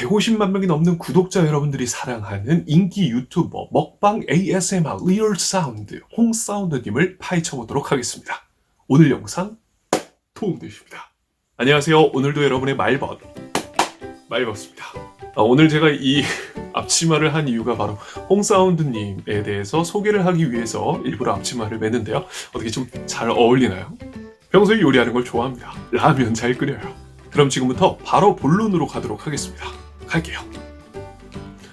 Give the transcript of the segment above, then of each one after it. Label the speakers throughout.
Speaker 1: 150만 명이 넘는 구독자 여러분들이 사랑하는 인기 유튜버 먹방 ASMR 리얼 사운드 홍사운드님을 파헤쳐 보도록 하겠습니다. 오늘 영상 도움되십니다. 안녕하세요. 오늘도 여러분의 말벗 말벗습니다. 아, 오늘 제가 이 앞치마를 한 이유가 바로 홍사운드님에 대해서 소개를 하기 위해서 일부러 앞치마를 매는데요. 어떻게 좀 잘 어울리나요? 평소에 요리하는 걸 좋아합니다. 라면 잘 끓여요. 그럼 지금부터 바로 본론으로 가도록 하겠습니다. 갈게요.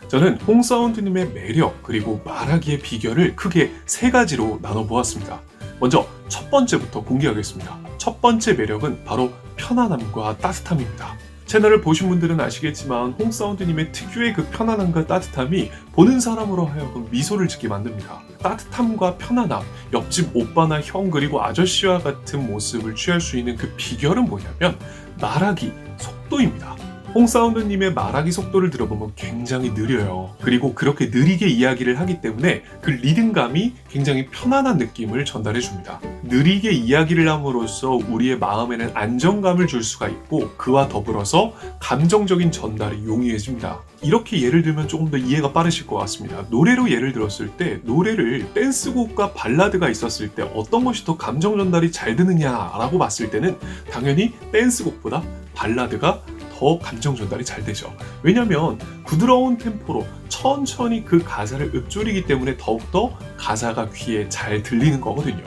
Speaker 1: 저는 홍사운드님의 매력 그리고 말하기의 비결을 크게 세 가지로 나눠보았습니다. 먼저 첫 번째부터 공개하겠습니다. 첫 번째 매력은 바로 편안함과 따뜻함입니다. 채널을 보신 분들은 아시겠지만 홍사운드님의 특유의 그 편안함과 따뜻함이 보는 사람으로 하여금 미소를 짓게 만듭니다. 따뜻함과 편안함, 옆집 오빠나 형 그리고 아저씨와 같은 모습을 취할 수 있는 그 비결은 뭐냐면 말하기 속도입니다. 홍사운드님의 말하기 속도를 들어보면 굉장히 느려요. 그리고 그렇게 느리게 이야기를 하기 때문에 그 리듬감이 굉장히 편안한 느낌을 전달해 줍니다. 느리게 이야기를 함으로써 우리의 마음에는 안정감을 줄 수가 있고 그와 더불어서 감정적인 전달이 용이해집니다. 이렇게 예를 들면 조금 더 이해가 빠르실 것 같습니다. 노래로 예를 들었을 때 노래를 댄스곡과 발라드가 있었을 때 어떤 것이 더 감정 전달이 잘 되느냐라고 봤을 때는 당연히 댄스곡보다 발라드가 더 감정 전달이 잘 되죠. 왜냐면 부드러운 템포로 천천히 그 가사를 읊조리기 때문에 더욱더 가사가 귀에 잘 들리는 거거든요.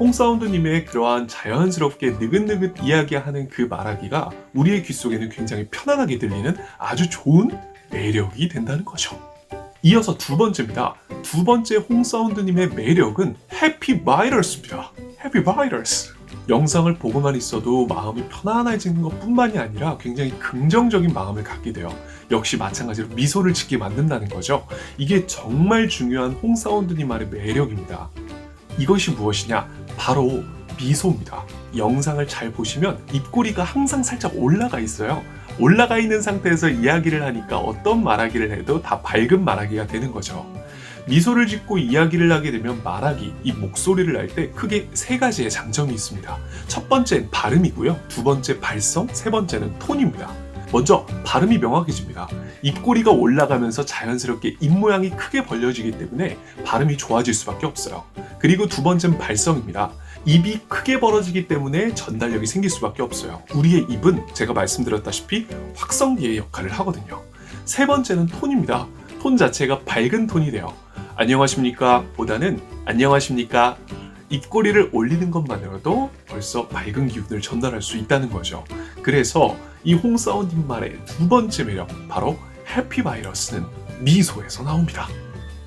Speaker 1: 홍사운드님의 그러한 자연스럽게 느긋느긋 이야기하는 그 말하기가 우리의 귀 속에는 굉장히 편안하게 들리는 아주 좋은 매력이 된다는 거죠. 이어서 두 번째입니다. 두 번째 홍사운드님의 매력은 해피 바이러스입니다. 해피 바이러스. 영상을 보고만 있어도 마음이 편안해지는 것 뿐만이 아니라 굉장히 긍정적인 마음을 갖게 돼요. 역시 마찬가지로 미소를 짓게 만든다는 거죠. 이게 정말 중요한 홍사운드님만의 매력입니다. 이것이 무엇이냐? 바로 미소입니다. 영상을 잘 보시면 입꼬리가 항상 살짝 올라가 있어요. 올라가 있는 상태에서 이야기를 하니까 어떤 말하기를 해도 다 밝은 말하기가 되는 거죠. 미소를 짓고 이야기를 하게 되면 말하기, 이 목소리를 할 때 크게 세 가지의 장점이 있습니다. 첫 번째는 발음이고요. 두 번째 발성, 세 번째는 톤입니다. 먼저 발음이 명확해집니다. 입꼬리가 올라가면서 자연스럽게 입 모양이 크게 벌려지기 때문에 발음이 좋아질 수밖에 없어요. 그리고 두 번째는 발성입니다. 입이 크게 벌어지기 때문에 전달력이 생길 수밖에 없어요. 우리의 입은 제가 말씀드렸다시피 확성기의 역할을 하거든요. 세 번째는 톤입니다. 톤 자체가 밝은 톤이 돼요. 안녕하십니까 보다는 안녕하십니까 입꼬리를 올리는 것만으로도 벌써 밝은 기운을 전달할 수 있다는 거죠. 그래서 이 홍사운딩 말의 두 번째 매력 바로 해피 바이러스는 미소에서 나옵니다.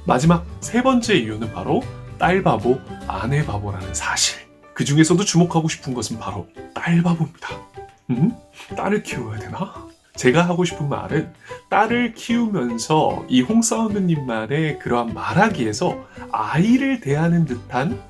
Speaker 1: 마지막 세 번째 이유는 바로 딸 바보, 아내 바보라는 사실. 그 중에서도 주목하고 싶은 것은 바로 딸 바보입니다. 음? 딸을 키워야 되나? 제가 하고 싶은 말은 딸을 키우면서 이 홍사운드님만의 그러한 말하기에서 아이를 대하는 듯한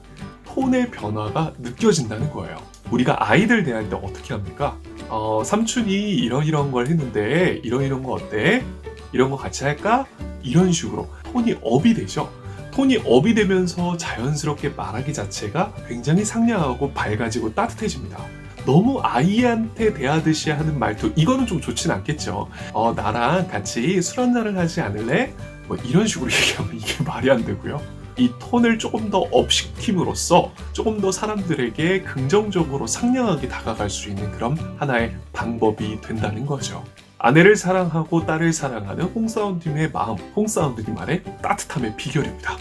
Speaker 1: 톤의 변화가 느껴진다는 거예요. 우리가 아이들 대할 때 어떻게 합니까? 어, 삼촌이 이런 이런 걸 했는데 이런 이런 거 어때? 이런 거 같이 할까? 이런 식으로 톤이 업이 되죠. 톤이 업이 되면서 자연스럽게 말하기 자체가 굉장히 상냥하고 밝아지고 따뜻해집니다. 너무 아이한테 대하듯이 하는 말투 이거는 좀 좋진 않겠죠. 어 나랑 같이 술 한잔을 하지 않을래? 뭐 이런 식으로 얘기하면 이게 말이 안 되고요. 이 톤을 조금 더 업시킴으로써 조금 더 사람들에게 긍정적으로 상냥하게 다가갈 수 있는 그런 하나의 방법이 된다는 거죠. 아내를 사랑하고 딸을 사랑하는 홍사운드님의 마음, 홍사운드님만의 따뜻함의 비결입니다.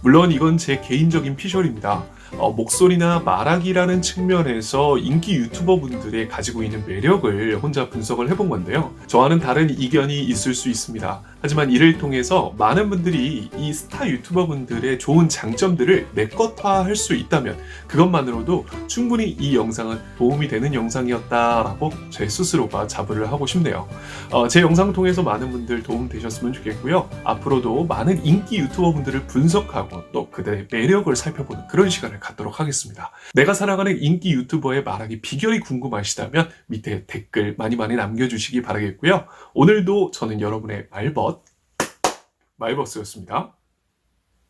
Speaker 1: 물론 이건 제 개인적인 피셜입니다. 어, 목소리나 말하기라는 측면에서 인기 유튜버 분들의 가지고 있는 매력을 혼자 분석을 해본 건데요. 저와는 다른 이견이 있을 수 있습니다. 하지만 이를 통해서 많은 분들이 이 스타 유튜버 분들의 좋은 장점들을 내 것화할 수 있다면 그것만으로도 충분히 이 영상은 도움이 되는 영상이었다라고 제 스스로가 자부를 하고 싶네요. 어, 제 영상 통해서 많은 분들 도움 되셨으면 좋겠고요. 앞으로도 많은 인기 유튜버 분들을 분석하고 또 그들의 매력을 살펴보는 그런 시간을 갖도록 하겠습니다. 내가 사랑하는 인기 유튜버의 말하기 비결이 궁금하시다면 밑에 댓글 많이 많이 남겨주시기 바라겠고요. 오늘도 저는 여러분의 말벗 말벗스였습니다.